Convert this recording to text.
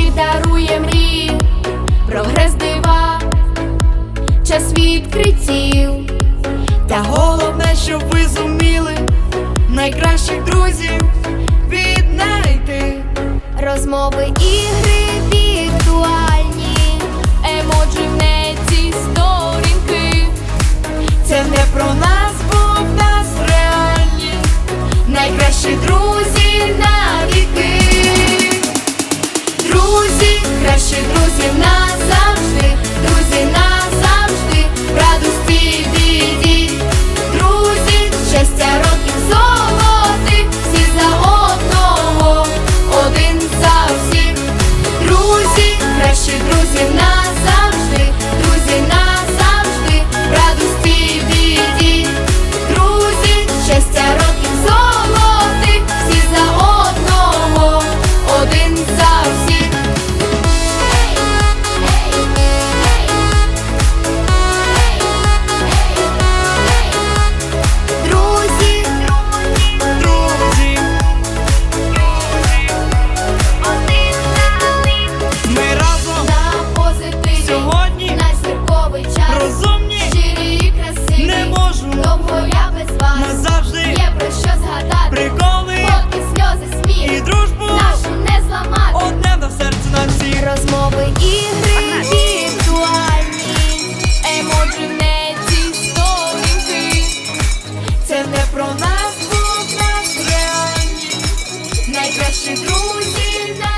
душі дарує мрії, прогрес дива, час відкриттів. Та головне, щоб ви зуміли найкращих друзів віднайти розмови ігри віртуальні, емоджі. Найкращий друзі.